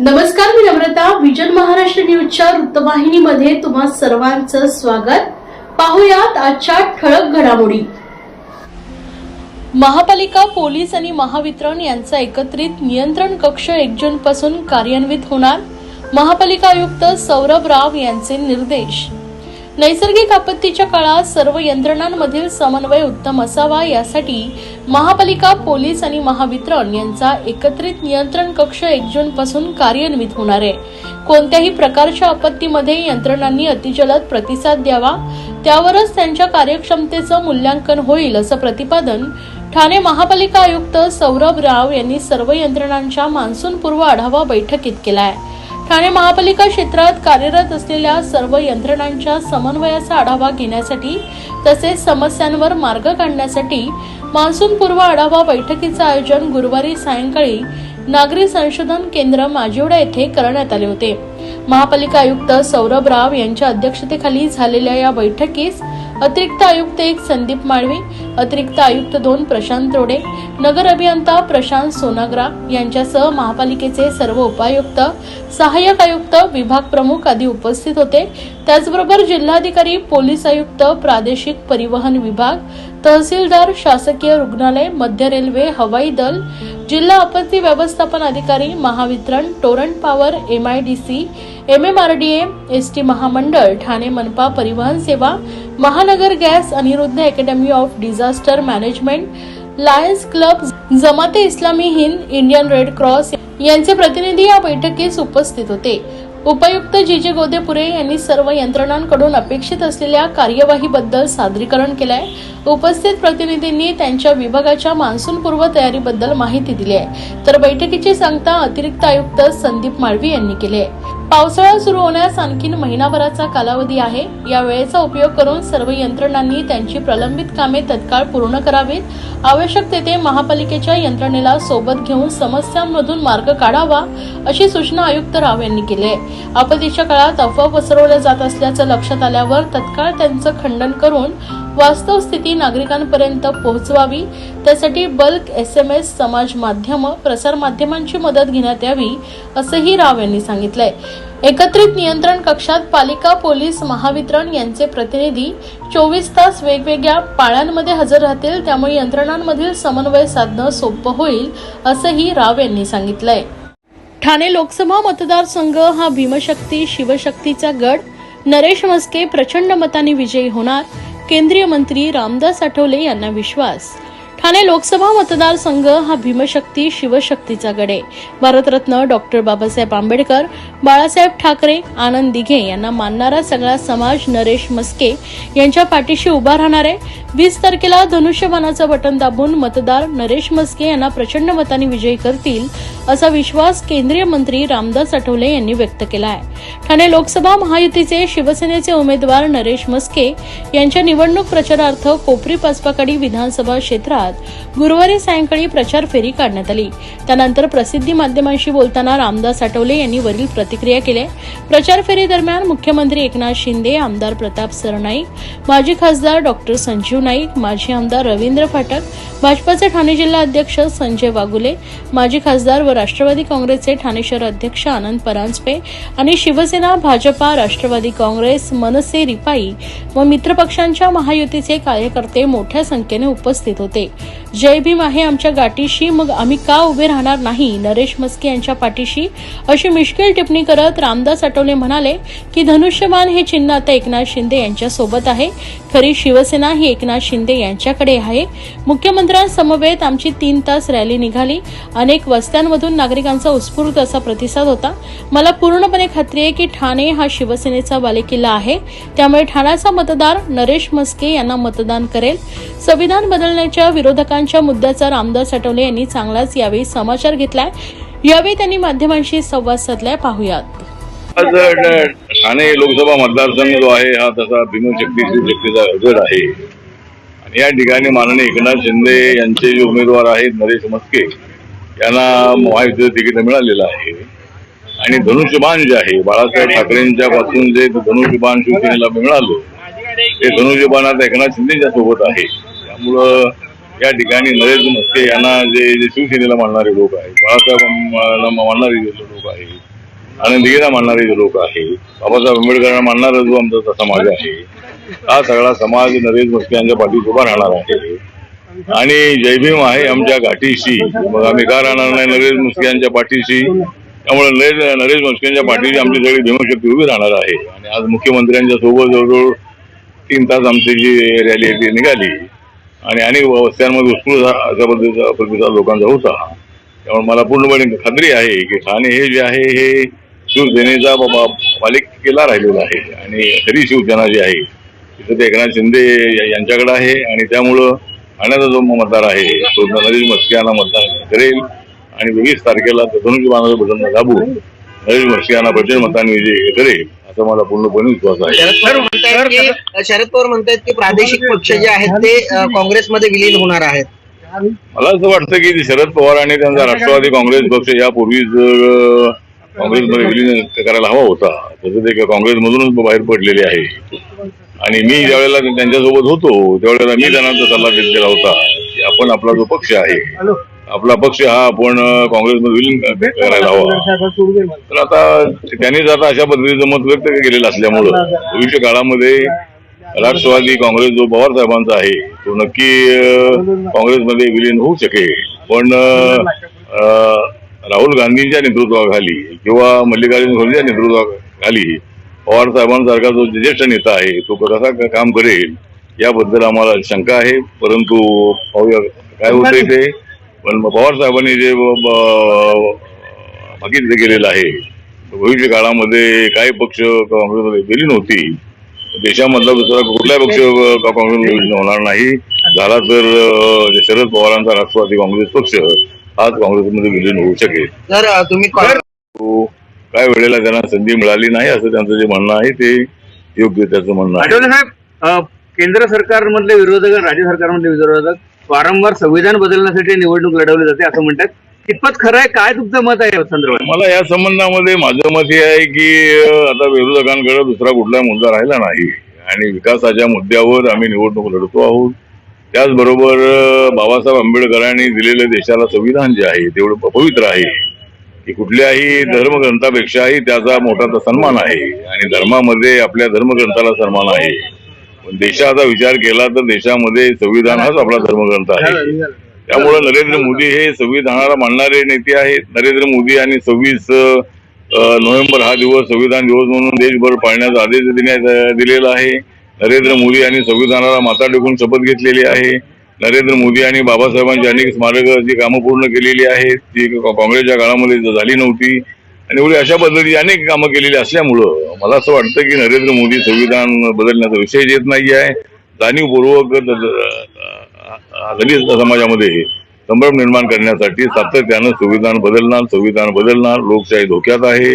नमस्कार मी नम्रता विजन महाराष्ट्र न्यूजच्या वृत्तवाहिनीमध्ये तुम्हा सर्वांचं स्वागत. पाहुयात आजच्या ठळक घडामोडी. महापालिका पोलीस आणि महावितरण यांचा एकत्रित नियंत्रण कक्ष एक जून पासून कार्यान्वित होणार. महापालिका आयुक्त सौरभ राव यांचे निर्देश. नैसर्गिक आपत्तीच्या काळात सर्व यंत्रणांमधील समन्वय उत्तम असावा यासाठी महापालिका पोलीस आणि महावितरण यांचा एकत्रित नियंत्रण कक्ष एक जून पासून कार्यान्वित होणार आहे. कोणत्याही प्रकारच्या आपत्तीमध्ये यंत्रणांनी अतिजलद प्रतिसाद द्यावा त्यावरच त्यांच्या कार्यक्षमतेचं मूल्यांकन होईल असं प्रतिपादन ठाणे महापालिका आयुक्त सौरभ राव यांनी सर्व यंत्रणांच्या मान्सूनपूर्व आढावा बैठकीत केला आहे ठाणे महापालिका क्षेत्रात कार्यरत असलेल्या सर्व यंत्रणांच्या समन्वयाचा आढावा घेण्यासाठी तसेच समस्यांवर मार्ग काढण्यासाठी मान्सूनपूर्व आढावा बैठकीचं आयोजन गुरुवारी सायंकाळी नागरी संशोधन केंद्र माजिवडा येथे करण्यात आले होते. महापालिका आयुक्त सौरभ राव यांच्या अध्यक्षतेखाली झालेल्या या बैठकीस अतिरिक्त आयुक्त एक संदीप माळवी अतिरिक्त आयुक्त दोन प्रशांत रोडे नगर अभियंता प्रशांत सोनाग्रा यांच्यासह महापालिकेचे सर्व उपायुक्त सहाय्यक आयुक्त विभाग प्रमुख आदी उपस्थित होते. त्याचबरोबर जिल्हाधिकारी पोलीस आयुक्त प्रादेशिक परिवहन विभाग तहसीलदार शासकीय रुग्णालय मध्य रेल्वे हवाई दल जिल्हा आपत्ती व्यवस्थापन अधिकारी Mahavitaran Torrent power MIDC MMRDA ST महामंडळ ठाणे मनपा परिवहन सेवा Mahanagar gas Aniruddha academy of disaster management lions club Jamaat-e Islami Hind Indian Red Cross यांचे प्रतिनिधी या बैठकीस उपस्थित होते. उपायुक्त जी जे गोदेपुरे यांनी सर्व यंत्रणांकडून अपेक्षित असलेल्या कार्यवाहीबद्दल सादरीकरण केलंय. उपस्थित प्रतिनिधींनी त्यांच्या विभागाच्या मान्सूनपूर्व तयारीबद्दल माहिती दिली आहे. तर बैठकीची सांगता अतिरिक्त आयुक्त संदीप माळवी यांनी केली आहे. पावसाळा सुरू होण्यास आणखीन महिनाभराचा कालावधी आहे. या वेळेचा उपयोग करून सर्व यंत्रणांनी त्यांची प्रलंबित कामे तत्काळ पूर्ण करावीत. आवश्यक तेथे महापालिकेच्या यंत्रणेला सोबत घेऊन समस्यांमधून मार्ग काढावा अशी सूचना आयुक्त राव यांनी केली आहे. आपत्तीच्या काळात अफवा पसरवल्या जात असल्याचं लक्षात आल्यावर तत्काळ त्यांचं खंडन करून वास्तव स्थिती नागरिकांपर्यंत पोहोचवावी. त्यासाठी बल्क एस एम एस समाज माध्यम प्रसार माध्यमांची मदत घेण्यात यावी असंही राव यांनी सांगितलंय. एकत्रित नियंत्रण कक्षात पालिका पोलीस महावितरण यांचे प्रतिनिधी चोवीस तास वेगवेगळ्या पाळ्यांमध्ये हजर राहतील त्यामुळे यंत्रणांमधील समन्वय साधणं सोपं होईल असंही राव यांनी सांगितलंय. ठाणे लोकसभा मतदारसंघ हा भीमशक्ती शिवशक्तीचा गड. नरेश मस्के प्रचंड मताने विजयी होणार. केंद्रीय मंत्री रामदास आठवले यांना विश्वास. ठाणे लोकसभा मतदारसंघ हा भीमशक्ती शिवशक्तीचा गडे भारतरत्न डॉक्टर बाबासाहेब आंबेडकर बाळासाहेब ठाकरे आनंद दिघे यांना मानणारा सगळा समाज नरेश मस्के यांच्या पाठीशी उभा राहणार आहे. वीस तारखेला धनुष्यबाणाचं बटन दाबून मतदार नरेश मस्के यांना प्रचंड मतांनी विजयी करतील असा विश्वास केंद्रीय मंत्री रामदास आठवले यांनी व्यक्त केला आहे. ठाणे लोकसभा महायुतीचे शिवसेनेचे उमेदवार नरेश मस्के यांच्या निवडणूक प्रचारार्थ कोपरी पाचपाकाडी विधानसभा क्षेत्रात गुरुवारी सायंकाळी प्रचार फेरी काढण्यात आली. त्यानंतर प्रसिद्धी माध्यमांशी बोलताना रामदास आठवले यांनी वरील प्रतिक्रिया केल्या. प्रचार फेरी दरम्यान मुख्यमंत्री एकनाथ शिंदे आमदार प्रताप सरनाईक माजी खासदार डॉक्टर संजीव नाईक माजी आमदार रवींद्र फाटक भाजपाचे ठाणे जिल्हा अध्यक्ष संजय वागुले माजी खासदार व राष्ट्रवादी काँग्रेसचे ठाणे शहर अध्यक्ष आनंद परांजपे आणि शिवसेना भाजपा राष्ट्रवादी काँग्रेस मनसे रिपाई व मित्रपक्षांच्या महायुतीचे कार्यकर्ते मोठ्या संख्येने उपस्थित होते. जय भीम आहे आमच्या गाठीशी मग आम्ही का उभे राहणार नाही? नरेश मस्के यांच्या पाठीशी. अशी मिश्किल टिप्पणी करत रामदास आठवले म्हणाले की धनुष्यबाण हे चिन्ह आता एकनाथ शिंदे यांच्या सोबत आहे. खरी शिवसेना ही एकनाथ शिंदे यांच्याकडे आहे. मुख्यमंत्र्यांसमवेत आमची तीन तास रॅली निघाली. अनेक वस्त्यांमधून नागरिकांचा उत्स्फूर्त असा प्रतिसाद होता. मला पूर्णपणे खात्री आहे की ठाणे हा शिवसेनेचा बालेकिल्ला आहे. त्यामुळे ठाण्याचा मतदार नरेश मस्के यांना मतदान करेल. संविधान बदलण्याच्या विरोधकांच्या मुद्द्याचा रामदास आठवले यांनी चांगलाच यावेळी समाचार घेतलाय. यावेळी त्यांनी माध्यमांशी संवाद साधलाय. पाहुयात. ठाणे लोकसभा मतदारसंघ जो आहे हा तसा भीमशक्ती शिवशक्तीचा गड आहे. आणि या ठिकाणी माननीय एकनाथ शिंदे यांचे जे उमेदवार आहेत नरेश मस्के यांना महायुतीचं तिकीट मिळालेलं आहे. आणि धनुष्यबाण जे आहे बाळासाहेब ठाकरेंच्या पासून जे धनुष्यबाण शिवसेनेला मिळालं ते धनुष्यबाण आता एकनाथ शिंदेच्या सोबत आहे. त्यामुळं या ठिकाणी नरेंद्र मस्के यांना जे जे शिवसेनेला मानणारे लोक आहेत बाळासाहेबांना मानणारे जे लोक आहेत आनंदीला मानणारे जे लोक आहे बाबासाहेब आंबेडकरांना मानणारा जो आमचा समाज आहे हा सगळा समाज नरेंद्र मस्के यांच्या पाठीत उभा राहणार आहे. आणि जय भीम आहे आमच्या गाठीशी मग आम्ही का राहणार नाही नरेश मुस्के यांच्या पाठीशी? त्यामुळे नरेश नरेश मुस्के यांच्या पाठीशी आमची सगळी भीमशक्ती उभी राहणार आहे. आणि आज मुख्यमंत्र्यांच्या सोबत जवळजवळ तीन तास आमची जी रॅली आहे ती निघाली. आणि अनेक वस्त्यांमध्ये उत्स्फूर्त अशा पद्धतीचा प्रतिसाद लोकांचा होता त्यामुळे मला पूर्णपणे खात्री आहे की ठाणे हे जे आहे हे शिवसेनेचा बाबा पालिकेला राहिलेला आहे. आणि खरी शिवसेना जी आहे तिथं ते एकनाथ शिंदे या- यांच्याकडे आहे. आणि त्यामुळं ठाण्याचा जो मतदार आहे तो नरेश मस्के यांना मतदान करेल. आणि वीस तारखेला धनुष्य बाणाचं बटन दाबून नरेश मस्के यांना प्रचंड मतांनी विजय करेल असं मला पूर्णपणे विश्वास आहे. शरद पवार म्हणतायत की प्रादेशिक पक्ष जे आहेत ते काँग्रेसमध्ये विलीन होणार आहेत. मला असं वाटतं की शरद पवार आणि त्यांचा राष्ट्रवादी काँग्रेस पक्ष यापूर्वीच काँग्रेसमध्ये विलीन करायला हवा होता तसं ते काँग्रेसमधूनच बाहेर पडलेले आहे. आणि मी ज्यावेळेला त्यांच्यासोबत होतो त्यावेळेला मी त्यांना सल्ला दिलेला होता की आपण आपला जो पक्ष आहे आपला पक्ष हा आपण काँग्रेसमध्ये विलीन करायला हवा. तर आता त्यांनीच आता अशा पद्धतीचं मत व्यक्त केलेलं असल्यामुळं भविष्य काळामध्ये राष्ट्रवादी काँग्रेस जो पवार साहेबांचा आहे तो नक्की काँग्रेसमध्ये विलीन होऊ शकेल. पण राहुल गांधींच्या नेतृत्वाखाली किंवा मल्लिकार्जुन खरगेच्या नेतृत्वाखाली पवार साहेबांसारखा जो ज्येष्ठ नेता आहे तो कसा काम करेल याबद्दल आम्हाला शंका आहे. परंतु पाहूया काय होतंय ते. पण पवार साहेबांनी जे ब- गेलेलं आहे भविष्य काळामध्ये काही पक्ष काँग्रेसमध्ये विलीन होतील देशामधला दुसरा कुठलाही पक्ष विलीन होणार नाही. झाला तर शरद पवारांचा राष्ट्रवादी काँग्रेस पक्ष हाच काँग्रेसमध्ये विलीन होऊ शकेल. अ, तुम्ही काँ- तो काय वेळेला त्यांना संधी मिळाली नाही असं त्यांचं जे म्हणणं आहे ते योग्य त्याचं म्हणणं आहे. आठवले साहेब केंद्र सरकारमधले विरोधक राज्य सरकारमधले विरोधक वारंवार संविधान बदलण्यासाठी निवडणूक लढवली जाते असं म्हणतात. कितपत खरं आहे? काय तुमचं मत आहे संदर्भात? मला या संबंधामध्ये माझं मत हे आहे की आता विरोधकांकडे दुसरा कुठलाही मुद्दा राहिला नाही. आणि विकासाच्या मुद्द्यावर आम्ही निवडणूक लढतो आहोत. त्याचबरोबर बाबासाहेब आंबेडकरांनी दिलेलं देशाला संविधान जे आहे तेवढं पवित्र आहे. की कुठल्याही धर्मग्रंथापेक्षाही त्याचा मोठा तो सन्मान आहे. आणि धर्मामध्ये आपल्या धर्मग्रंथाला सन्मान आहे. पण देशाचा विचार केला तर देशामध्ये संविधान हाच आपला धर्मग्रंथ आहे. त्यामुळे नरेंद्र मोदी हे संविधानाला मानणारे नेते आहेत. नरेंद्र मोदी यांनी सव्वीस नोव्हेंबर हा दिवस संविधान दिवस म्हणून देशभर पाळण्याचा आदेश देण्यात दिलेला आहे. नरेंद्र मोदी यांनी संविधानाला माता टेकून शपथ घेतलेली आहे. नरेंद्र मोदी यांनी बाबासाहेबांची अनेक स्मारक जी कामं पूर्ण केलेली आहेत. ती का- काँग्रेसच्या काळामध्ये झाली नव्हती. आणि एवढी अशा पद्धतीची अनेक कामं केलेली असल्यामुळं मला असं वाटतं की नरेंद्र मोदी संविधान बदलण्याचा विषय येत नाही आहे जाणीवपूर्वक दलित समाजामध्ये संभ्रम निर्माण करण्यासाठी सातत्यानं संविधान बदलणार संविधान बदलणार लोकशाही धोक्यात आहे.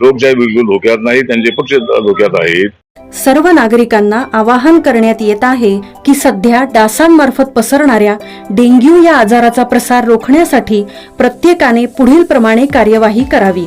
लोकशाही बिलकुल धोक्यात नाही त्यांचे पक्ष धोक्यात आहेत. सर्व नागरिकांना आवाहन करण्यात येत आहे की सध्या डासांमार्फत पसरणाऱ्या डेंग्यू या आजाराचा प्रसार रोखण्यासाठी प्रत्येकाने पुढील प्रमाणे कार्यवाही करावी.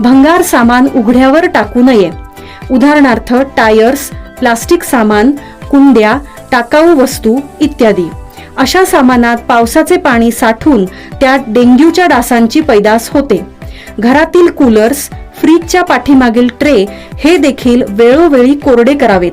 भंगार सामान उघड्यावर टाकू नये. उदाहरणार्थ टायर्स प्लास्टिक सामान कुंड्या टाकाऊ वस्तू इत्यादी. अशा सामानात पावसाचे पाणी साठून त्यात डेंग्यूच्या डासांची पैदास होते. घरातील कूलर्स फ्रीजच्या पाठीमागील ट्रे हे देखील वेळोवेळी कोरडे करावेत.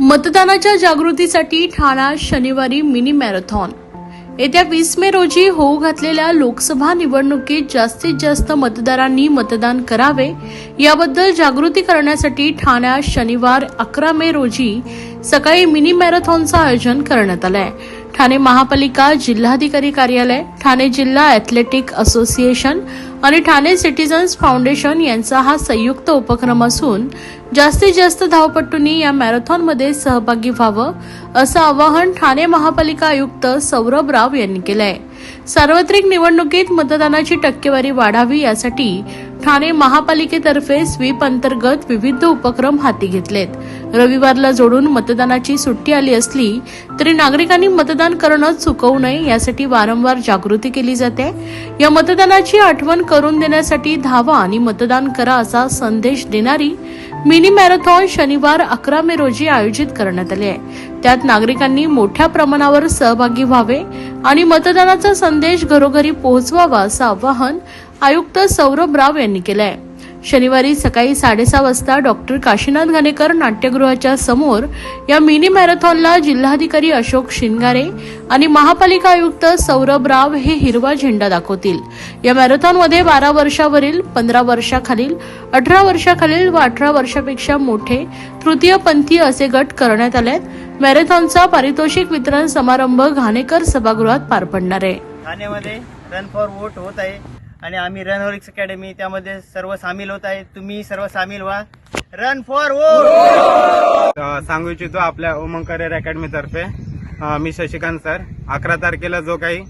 मतदानाच्या जागृतीसाठी ठाणा शनिवारी मिनी मॅरेथॉन. येत्या वीस मे रोजी होऊ घातलेल्या लोकसभा निवडणुकीत जास्तीत जास्त मतदारांनी मतदान करावे याबद्दल जागृती करण्यासाठी ठाण्यात शनिवार अकरा मे रोजी सकाळी मिनी मॅरेथॉनचं आयोजन करण्यात आलंय. ठाणे महापालिका जिल्हाधिकारी कार्यालय ठाणे जिल्हा ॲथलेटिक असोसिएशन आणि ठाणे सिटीजन्स फाउंडेशन यांचा हा संयुक्त उपक्रम असून जास्तीत जास्त धावपटूंनी या मॅरेथॉनमध्ये सहभागी व्हावं असं आवाहन ठाणे महापालिका आयुक्त सौरभ राव यांनी केलंय. सार्वत्रिक निवडणुकीत मतदानाची टक्केवारी वाढावी यासाठी ठाणे महापालिकेतर्फे स्वीप अंतर्गत विविध उपक्रम हाती घेतलेत. रविवारला जोडून मतदानाची सुट्टी आली असली तरी नागरिकांनी मतदान करणं चुकवू नये यासाठी वारंवार जागृती केली जाते. या मतदानाची आठवण करून देण्यासाठी धावा आणि मतदान करा असा संदेश देणारी मिनी मॅरेथॉन शनिवार अकरा मे रोजी आयोजित करण्यात आली आहे. त्यात नागरिकांनी मोठ्या प्रमाणावर सहभागी व्हावे आणि मतदानाचा संदेश घरोघरी पोहोचवावा असं आवाहन आयुक्त सौरभ राव यांनी केलं आहे शनिवारी सकाळी साडेसहा वाजता डॉक्टर काशीनाथ घाणेकर नाट्यगृहाच्या समोर या मिनी मॅरेथॉनला जिल्हाधिकारी अशोक शिनगारे आणि महापालिका आयुक्त सौरभ राव हे हिरवा झेंडा दाखवतील. या मॅरेथॉनमध्ये बारा वर्षावरील पंधरा वर्षाखालील अठरा वर्षाखालील व अठरा वर्षापेक्षा मोठे तृतीयपंथी असे गट करण्यात आलेत. मॅरेथॉनचा पारितोषिक वितरण समारंभ घाणेकर सभागृहात पार पडणार आहे. ठाण्यामध्ये रन फॉर वोट होत आहे. आणि आम्ही रनओरिक्स अकॅडमी त्यामध्ये सर्व सामील होत आहे तुम्ही सर्व सामील व्हा. रन फॉर ओ सांगू इच्छितो आपल्या उमंग करिअर अकॅडमीतर्फे मी शशिकांत सर. अकरा तारखेला जो काही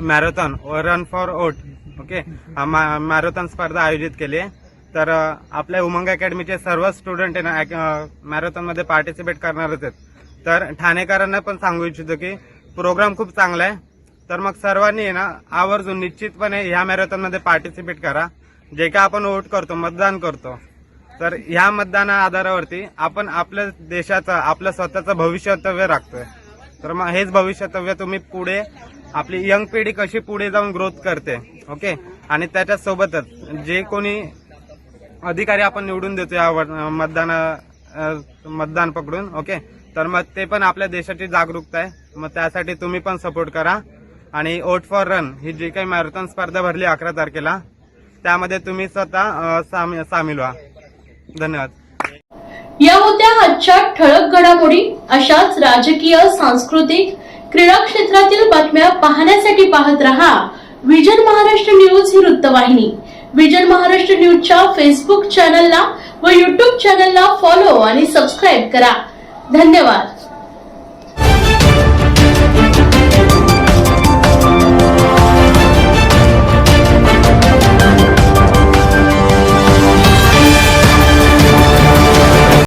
marathon run for oat okay marathon स्पर्धा आयोजित केली आहे. तर आपल्या उमंग अकॅडमीचे सर्व स्टुडंट आहे ना मॅरेथॉनमध्ये पार्टिसिपेट करणारच आहेत. तर ठाणेकरांना पण सांगू इच्छितो की प्रोग्राम खूप चांगला आहे. तर मग सर्वांनी आहे ना आवर्जून निश्चितपणे ह्या मॅरेथॉनमध्ये पार्टिसिपेट करा. जे काय आपण वोट करतो मतदान करतो. तर ह्या मतदाना आधारावरती आपण आपल्या देशाचं आपलं स्वतःचं भविष्यतव्य राखतोय. तर मग हेच भविष्यतव्य तुम्ही पुढे आपली यंग पिढी कशी पुढे जाऊन ग्रोथ करते ओके आणि त्याच्यासोबतच जे कोणी अधिकारी आपण निवडून देतो या मतदान मतदान पकडून ओके तर मग ते पण आपल्या देशाची जागरूकता आहे. मग त्यासाठी तुम्ही पण सपोर्ट करा. आणि ओट फॉर रन ही जी काही मॅरेथॉन स्पर्धा भरली अकरा तारखेला त्यामध्ये तुम्ही स्वतः सामील व्हा. धन्यवाद. या होत्या आजच्या ठळक घडामोडी अशाच राजकीय सांस्कृतिक क्रीडा क्षेत्रातील बातम्या पाहण्यासाठी पाहत रहा विजन महाराष्ट्र न्यूज ही वृत्तवाहिनी. विजन महाराष्ट्र न्यूजच्या फेसबुक चॅनलला व युट्यूब चॅनलला फॉलो आणि सबस्क्राईब करा. धन्यवाद.